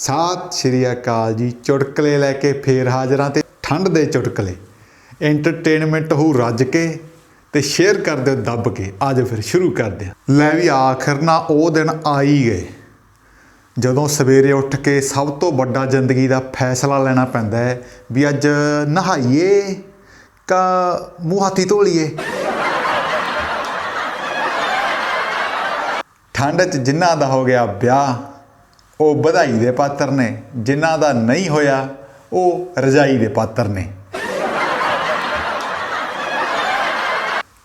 ਸਤਿ ਸ਼੍ਰੀ ਅਕਾਲ ਜੀ ਚੁਟਕਲੇ ਲੈ ਕੇ ਫੇਰ ਹਾਜ਼ਰਾਂ ਤੇ ਠੰਡ ਦੇ ਚੁਟਕਲੇ। ਐਂਟਰਟੇਨਮੈਂਟ ਹੋ ਰੱਜ ਕੇ ਤੇ ਸ਼ੇਅਰ ਕਰ ਦਿਓ, ਦੱਬ ਕੇ। ਆਜੋ ਫਿਰ ਸ਼ੁਰੂ ਕਰਦੇ ਹਾਂ। ਲੈ ਵੀ ਆਖਰ ਨਾ ਉਹ ਦਿਨ ਆ ਹੀ ਗਏ, ਜਦੋਂ ਸਵੇਰੇ ਉੱਠ ਕੇ ਸਭ ਤੋਂ ਵੱਡਾ ਜ਼ਿੰਦਗੀ ਦਾ ਫੈਸਲਾ ਲੈਣਾ ਪੈਂਦਾ ਹੈ ਵੀ ਅੱਜ ਨਹਾਈਏ ਕਾ ਮੂੰਹ ਹੱਥੀ ਧੋ ਲਈਏ ਠੰਡ 'ਚ ਜਿਨ੍ਹਾਂ ਦਾ ਹੋ ਗਿਆ ਵਿਆਹ ਉਹ ਵਧਾਈ ਦੇ ਪਾਤਰ ਨੇ, ਜਿਨ੍ਹਾਂ ਦਾ ਨਹੀਂ ਹੋਇਆ, ਉਹ ਰਜਾਈ ਦੇ ਪਾਤਰ ਨੇ।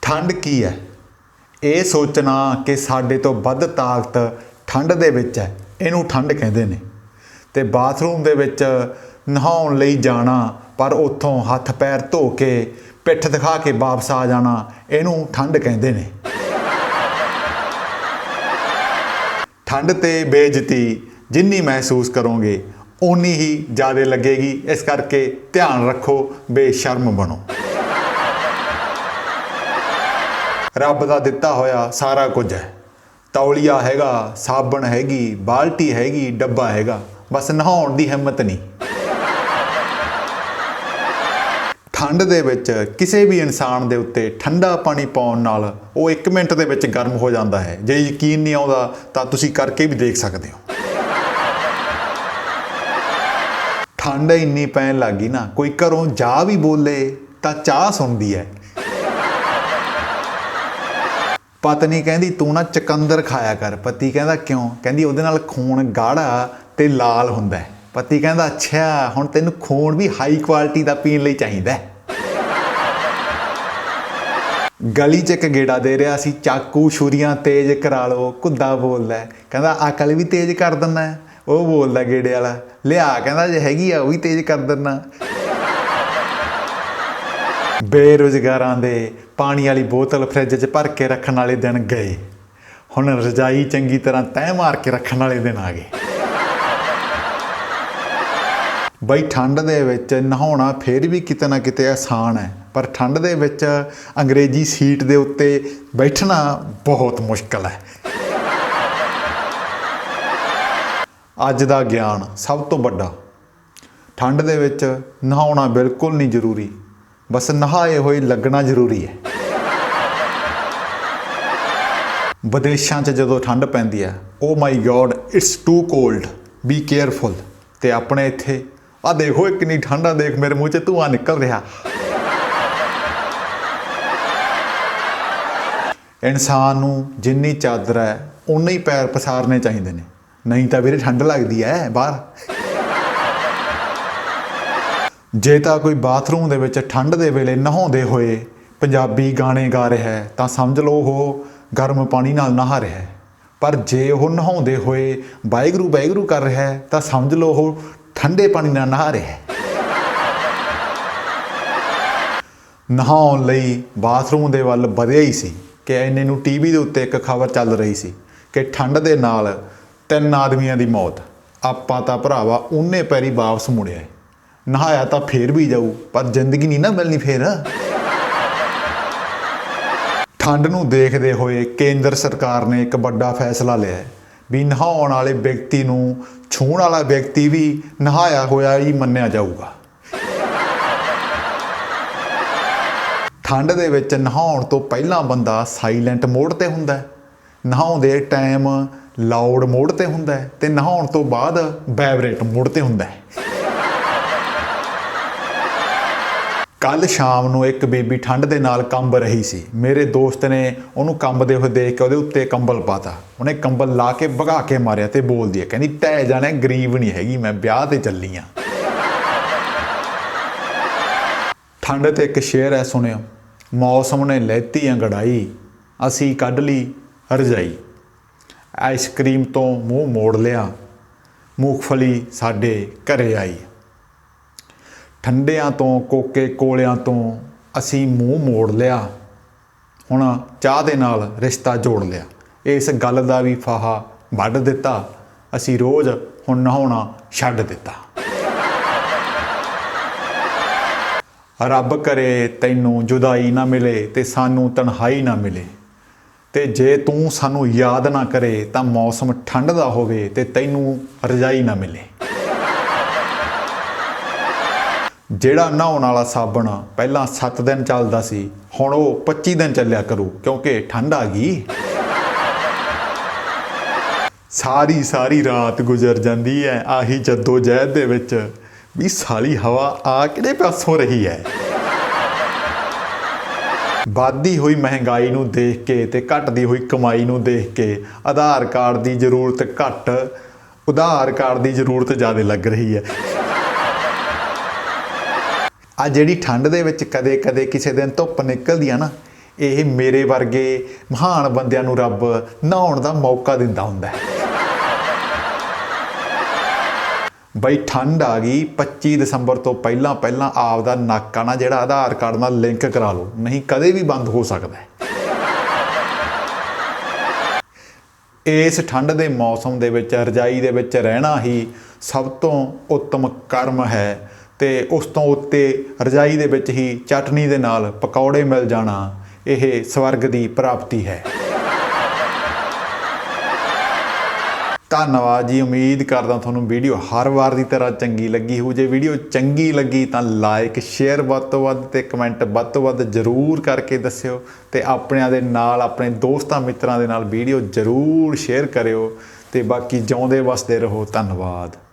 ਠੰਡ ਕੀ ਹੈ? ਇਹ ਸੋਚਣਾ ਕਿ ਸਾਡੇ ਤੋਂ ਵੱਧ ਤਾਕਤ ਠੰਡ ਦੇ ਵਿੱਚ ਹੈ, ਇਹਨੂੰ ਠੰਡ ਕਹਿੰਦੇ ਨੇ। ਤੇ ਬਾਥਰੂਮ ਦੇ ਵਿੱਚ ਨਹਾਉਣ ਲਈ ਜਾਣਾ, ਪਰ ਉੱਥੋਂ ਹੱਥ ਪੈਰ ਧੋ ਕੇ, ਪਿੱਠ ਦਿਖਾ ਕੇ ਵਾਪਸ ਆ ਜਾਣਾ, ਇਹਨੂੰ ਠੰਡ ਕਹਿੰਦੇ ਨੇ। ਠੰਡ ਤੇ ਬੇਇੱਜ਼ਤੀ ਜਿੰਨੀ ਮਹਿਸੂਸ ਕਰੋਗੇ, ਓਨੀ ਹੀ ਜ਼ਿਆਦਾ ਲੱਗੇਗੀ। ਇਸ ਕਰਕੇ ਧਿਆਨ ਰੱਖੋ, ਬੇਸ਼ਰਮ ਬਣੋ। ਰੱਬ ਦਾ ਦਿੱਤਾ ਹੋਇਆ ਸਾਰਾ ਕੁਝ ਹੈ। ਤੌਲੀਆ ਹੈਗਾ, ਸਾਬਣ ਹੈਗੀ, ਬਾਲਟੀ ਹੈਗੀ, ਡੱਬਾ ਹੈਗਾ। ਬਸ ਨਹਾਉਣ ਦੀ ਹਿੰਮਤ ਨਹੀਂ। ਠੰਡ ਦੇ ਵਿੱਚ ਕਿਸੇ ਵੀ ਇਨਸਾਨ ਦੇ ਉੱਤੇ ਠੰਡਾ ਪਾਣੀ ਪਾਉਣ ਨਾਲ ਉਹ 1 ਮਿੰਟ ਦੇ ਵਿੱਚ ਗਰਮ ਹੋ ਜਾਂਦਾ ਹੈ। ਜੇ ਯਕੀਨ ਨਹੀਂ ਆਉਂਦਾ, ਤਾਂ ਤੁਸੀਂ ਕਰਕੇ ਵੀ ਦੇਖ ਸਕਦੇ ਹੋ। ਠੰਡ ਇੰਨੀ ਪੈਣ ਲੱਗੀ ਨਾ, ਕੋਈ ਘਰੋਂ ਜਾ ਵੀ ਬੋਲੇ ਤਾਂ ਚਾਹ ਸੁਣਦੀ ਹੈ ਪਤਨੀ ਕਹਿੰਦੀ, ਤੂੰ ਨਾ ਚਕੰਦਰ ਖਾਇਆ ਕਰ। ਪਤੀ ਕਹਿੰਦਾ, ਕਿਉਂ? ਕਹਿੰਦੀ, ਉਹਦੇ ਨਾਲ ਖੂਨ ਗਾੜਾ ਤੇ ਲਾਲ ਹੁੰਦਾ ਹੈ ਪਤੀ ਕਹਿੰਦਾ, ਅੱਛਾ, ਹੁਣ ਤੈਨੂੰ ਖੂਨ ਵੀ ਹਾਈ ਕੁਆਲਿਟੀ ਦਾ ਪੀਣ ਲਈ ਚਾਹੀਦਾ ਗਲੀ 'ਚ ਇੱਕ ਗੇੜਾ ਦੇ ਰਿਹਾ ਸੀ, ਚਾਕੂ ਛੁਰੀਆਂ ਤੇਜ਼ ਕਰਾ ਲਓ ਕੁੱਦਾ ਬੋਲਦਾ ਕਹਿੰਦਾ ਅਕਲ ਵੀ ਤੇਜ਼ ਕਰ ਦਿੰਦਾ ਉਹ ਬੋਲਦਾ ਗੇੜੇ ਵਾਲਾ, ਲਿਆ ਕਹਿੰਦਾ ਜੇ ਹੈਗੀ ਆ ਉਹ ਵੀ ਤੇਜ਼ ਕਰ ਦਿੰਦਾ ਬੇਰੁਜ਼ਗਾਰਾਂ ਦੇ ਪਾਣੀ ਵਾਲੀ ਬੋਤਲ ਫ੍ਰਿਜ 'ਚ ਭਰ ਕੇ ਰੱਖਣ ਵਾਲੇ ਦਿਨ ਗਏ। ਹੁਣ ਰਜਾਈ ਚੰਗੀ ਤਰ੍ਹਾਂ ਤੈਅ ਮਾਰ ਕੇ ਰੱਖਣ ਵਾਲੇ ਦਿਨ ਆ ਗਏ। ਬਈ ਠੰਡ ਦੇ ਵਿੱਚ ਨਹਾਉਣਾ ਫੇਰ ਵੀ ਕਿਤੇ ਨਾ ਕਿਤੇ ਆਸਾਨ ਹੈ, ਪਰ ਠੰਡ ਦੇ ਵਿੱਚ ਅੰਗਰੇਜ਼ੀ ਸੀਟ ਦੇ ਉੱਤੇ ਬੈਠਣਾ ਬਹੁਤ ਮੁਸ਼ਕਲ ਹੈ। ਅੱਜ ਦਾ ਗਿਆਨ ਸਭ ਤੋਂ ਵੱਡਾ। ਠੰਡ ਦੇ ਵਿੱਚ ਨਹਾਉਣਾ ਬਿਲਕੁਲ ਨਹੀਂ ਜ਼ਰੂਰੀ। ਬਸ ਨਹਾਏ ਹੋਏ ਲੱਗਣਾ ਜ਼ਰੂਰੀ ਹੈ। ਵਿਦੇਸ਼ਾਂ 'ਚ ਜਦੋਂ ਠੰਡ ਪੈਂਦੀ ਹੈ ਓ my god it's too cold be careful ਤੇ ਆਪਣੇ ਇੱਥੇ ਆ ਦੇਖੋ ਇਹ ਕਿੰਨੀ ਠੰਡਾ ਦੇਖ ਮੇਰੇ ਮੂੰਹ 'ਚ ਧੂਆਂ ਨਿਕਲ ਰਿਹਾ। ਇਨਸਾਨ ਨੂੰ ਜਿੰਨੀ ਚਾਦਰ ਹੈ ਉਨੇ ਹੀ ਪੈਰ ਪਸਾਰਨੇ ਚਾਹੀਦੇ ਨੇ। ਨਹੀਂ ਤਾਂ ਵੀਰੇ ਠੰਡ ਲੱਗਦੀ ਹੈ ਬਾਹਰ। ਜੇ ਤਾਂ ਕੋਈ ਬਾਥਰੂਮ ਦੇ ਵਿੱਚ ਠੰਡ ਦੇ ਵੇਲੇ ਨਹਾਉਂਦੇ ਹੋਏ ਪੰਜਾਬੀ ਗਾਣੇ ਗਾ ਰਿਹਾ ਹੈ ਤਾਂ ਸਮਝ ਲਓ ਉਹ ਗਰਮ ਪਾਣੀ ਨਾਲ ਨਹਾ ਰਿਹਾ ਹੈ ਪਰ ਜੇ ਉਹ ਨਹਾਉਂਦੇ ਹੋਏ ਵਾਹਿਗੁਰੂ ਵਾਹਿਗੁਰੂ ਕਰ ਰਿਹਾ ਹੈ ਤਾਂ ਸਮਝ ਲਓ ਉਹ ਠੰਡੇ ਪਾਣੀ ਨਾਲ ਨਹਾ ਰਿਹਾ ਹੈ ਨਹਾਉਣ ਲਈ ਬਾਥਰੂਮ ਦੇ ਵੱਲ ਵਧਿਆ ਹੀ ਸੀ ਕਿ ਇੰਨੇ ਨੂੰ ਟੀਵੀ ਦੇ ਉੱਤੇ ਇੱਕ ਖਬਰ ਚੱਲ ਰਹੀ ਸੀ ਕਿ ਠੰਡ ਦੇ ਨਾਲ ਤਿੰਨ ਆਦਮੀਆਂ ਦੀ ਮੌਤ। ਆਪਾਂ ਤਾਂ ਭਰਾਵਾ ਉਹਨੇ ਪੈਰੀ ਵਾਪਸ ਮੁੜਿਆ ਨਹਾਇਆ ਤਾਂ ਫੇਰ ਵੀ ਜਾਊ, ਪਰ ਜ਼ਿੰਦਗੀ ਨਹੀਂ ਨਾ ਮਿਲਣੀ ਫੇਰ। ਠੰਡ ਨੂੰ ਦੇਖਦੇ ਹੋਏ ਕੇਂਦਰ ਸਰਕਾਰ ਨੇ ਇੱਕ ਵੱਡਾ ਫੈਸਲਾ ਲਿਆ ਹੈ ਵੀ ਨਹਾਉਣ ਵਾਲੇ ਵਿਅਕਤੀ ਨੂੰ, ਛੂਹਣ ਵਾਲਾ ਵਿਅਕਤੀ ਵੀ ਨਹਾਇਆ ਹੋਇਆ ਹੀ ਮੰਨਿਆ ਜਾਊਗਾ। ਠੰਡ ਦੇ ਵਿੱਚ ਨਹਾਉਣ ਤੋਂ ਪਹਿਲਾਂ ਬੰਦਾ ਸਾਇਲੈਂਟ ਮੋਡ ਤੇ ਹੁੰਦਾ ਹੈ ਨਹਾਉਂਦੇ ਟਾਈਮ ਲਾਊਡ ਮੋਡ ਤੇ ਹੁੰਦਾ ਹੈ ਤੇ ਨਹਾਉਣ ਤੋਂ ਬਾਅਦ ਵਾਈਬ੍ਰੇਟ ਮੋਡ ਤੇ ਹੁੰਦਾ ਹੈ। ਕੱਲ ਸ਼ਾਮ ਨੂੰ ਇੱਕ ਬੀਬੀ ਠੰਡ ਦੇ ਨਾਲ ਕੰਬ ਰਹੀ ਸੀ। ਮੇਰੇ ਦੋਸਤ ਨੇ ਉਹਨੂੰ ਕੰਬਦੇ ਹੋਏ ਦੇਖ ਕੇ ਉਹਦੇ ਉੱਤੇ ਕੰਬਲ ਪਾਤਾ। ਉਹਨੇ ਕੰਬਲ ਲਾ ਕੇ ਭਗਾ ਕੇ ਮਾਰਿਆ ਤੇ ਬੋਲਦੀ ਹੈ, ਕਹਿੰਦੀ ਟਹਿ ਜਾਣਾ, ਗਰੀਬ ਨਹੀਂ ਹੈਗੀ, ਮੈਂ ਵਿਆਹ ਤੇ ਚੱਲੀ ਆ। ਠੰਡ ਤੇ ਇੱਕ ਸ਼ੇਰ ਹੈ ਸੁਣਿਓ, ਮੌਸਮ ਨੇ ਲੈਤੀ ਅੰਗੜਾਈ, ਅਸੀਂ ਕੱਢ ਲਈ ਰਜਾਈ ਆਈਸਕ੍ਰੀਮ ਤੋਂ ਮੂੰਹ ਮੋੜ ਲਿਆ। ਮੂੰਗਫਲੀ ਸਾਡੇ ਘਰੇ ਆਈ। ਠੰਡਿਆਂ ਤੋਂ, ਕੋਕੇ ਕੋਲਿਆਂ ਤੋਂ ਅਸੀਂ ਮੂੰਹ ਮੋੜ ਲਿਆ। ਹੁਣ ਚਾਹ ਦੇ ਨਾਲ ਰਿਸ਼ਤਾ ਜੋੜ ਲਿਆ। ਇਸ ਗੱਲ ਦਾ ਵੀ ਫਾਹਾ ਵੱਢ ਦਿੱਤਾ। ਅਸੀਂ ਰੋਜ਼ ਹੁਣ ਨਹਾਉਣਾ ਛੱਡ ਦਿੱਤਾ। ਰੱਬ ਕਰੇ ਤੈਨੂੰ ਜੁਦਾਈ ਨਾ ਮਿਲੇ ਤੇ ਸਾਨੂੰ ਤਨਹਾਈ ਨਾ ਮਿਲੇ। ਤੇ ਜੇ ਤੂੰ ਸਾਨੂੰ ਯਾਦ ਨਾ ਕਰੇ ਤਾਂ ਮੌਸਮ ਠੰਡ ਦਾ ਹੋਵੇ ਤੇ ਤੈਨੂੰ ਰਜਾਈ ਨਾ ਮਿਲੇ। ਜਿਹੜਾ ਨਹਾਉਣ ਵਾਲਾ ਸਾਬਣ ਪਹਿਲਾਂ 7 ਦਿਨ ਚੱਲਦਾ ਸੀ, ਹੁਣ ਉਹ 25 ਦਿਨ ਚੱਲਿਆ ਕਰੂ, ਕਿਉਂਕਿ ਠੰਡ ਆ ਗਈ। ਸਾਰੀ ਸਾਰੀ ਰਾਤ ਗੁਜ਼ਰ ਜਾਂਦੀ ਹੈ ਆਹੀ ਜੱਦੋ ਜਹਿਦ ਦੇ ਵਿੱਚ ਵੀ ਸਾਲੀ ਹਵਾ ਆ ਕਿਹੜੇ ਪਾਸੋਂ ਰਹੀ ਹੈ ਵੱਧਦੀ ਹੋਈ ਮਹਿੰਗਾਈ ਨੂੰ ਦੇਖ ਕੇ ਤੇ ਘਟਦੀ ਹੋਈ ਕਮਾਈ ਨੂੰ ਦੇਖ ਕੇ ਆਧਾਰ ਕਾਰਡ ਦੀ ਜ਼ਰੂਰਤ ਘੱਟ, ਉਧਾਰ ਕਾਰਡ ਦੀ ਜ਼ਰੂਰਤ ਜ਼ਿਆਦਾ ਲੱਗ ਰਹੀ ਹੈ। ਆ ਜਿਹੜੀ ਠੰਡ ਦੇ ਵਿੱਚ ਕਦੇ-ਕਦੇ ਕਿਸੇ ਦਿਨ ਧੁੱਪ ਨਿਕਲਦੀ ਆ ਨਾ, ਇਹ ਮੇਰੇ ਵਰਗੇ ਮਹਾਨ ਬੰਦਿਆਂ ਨੂੰ ਰੱਬ ਨਹਾਉਣ ਦਾ ਮੌਕਾ ਦਿੰਦਾ ਹੁੰਦਾ ਹੈ। ਬਈ ਠੰਡ ਆ ਗਈ 25 ਦਸੰਬਰ ਤੋਂ ਪਹਿਲਾਂ ਪਹਿਲਾਂ ਆਪ ਦਾ ਨਾਕਾ ਨਾ, ਜਿਹੜਾ ਆਧਾਰ ਕਾਰਡ ਨਾਲ ਲਿੰਕ ਕਰਾ ਲਓ, ਨਹੀਂ ਕਦੇ ਵੀ ਬੰਦ ਹੋ ਸਕਦਾ ਹੈ। ਇਸ ਠੰਡ ਦੇ ਮੌਸਮ ਦੇ ਵਿੱਚ, ਰਜਾਈ ਦੇ ਵਿੱਚ ਰਹਿਣਾ ਹੀ ਸਭ ਤੋਂ ਉੱਤਮ ਕਰਮ ਹੈ ਤੇ ਉਸ ਤੋਂ ਉੱਤੇ ਰਜਾਈ ਦੇ ਵਿੱਚ ਹੀ ਚਟਨੀ ਦੇ ਨਾਲ ਪਕੌੜੇ ਮਿਲ ਜਾਣਾ, ਇਹ ਸਵਰਗ ਦੀ ਪ੍ਰਾਪਤੀ ਹੈ। ਧੰਨਵਾਦ ਜੀ, ਉਮੀਦ ਕਰਦਾ ਤੁਹਾਨੂੰ ਵੀਡੀਓ ਹਰ ਵਾਰ ਦੀ ਤਰ੍ਹਾਂ ਚੰਗੀ ਲੱਗੀ ਹੋਊ। ਜੇ ਵੀਡੀਓ ਚੰਗੀ ਲੱਗੀ ਤਾਂ ਲਾਈਕ ਸ਼ੇਅਰ ਵੱਧ ਤੋਂ ਵੱਧ ਤੇ ਕਮੈਂਟ ਵੱਧ ਤੋਂ ਵੱਧ ਜ਼ਰੂਰ ਕਰਕੇ ਦੱਸਿਓ ਤੇ ਆਪਣਿਆਂ ਦੇ ਨਾਲ, ਆਪਣੇ ਦੋਸਤਾਂ ਮਿੱਤਰਾਂ ਦੇ ਨਾਲ ਵੀਡੀਓ ਜ਼ਰੂਰ ਸ਼ੇਅਰ ਕਰਿਓ ਤੇ ਬਾਕੀ ਜਿਉਂਦੇ ਵਸਦੇ ਰਹੋ। ਧੰਨਵਾਦ।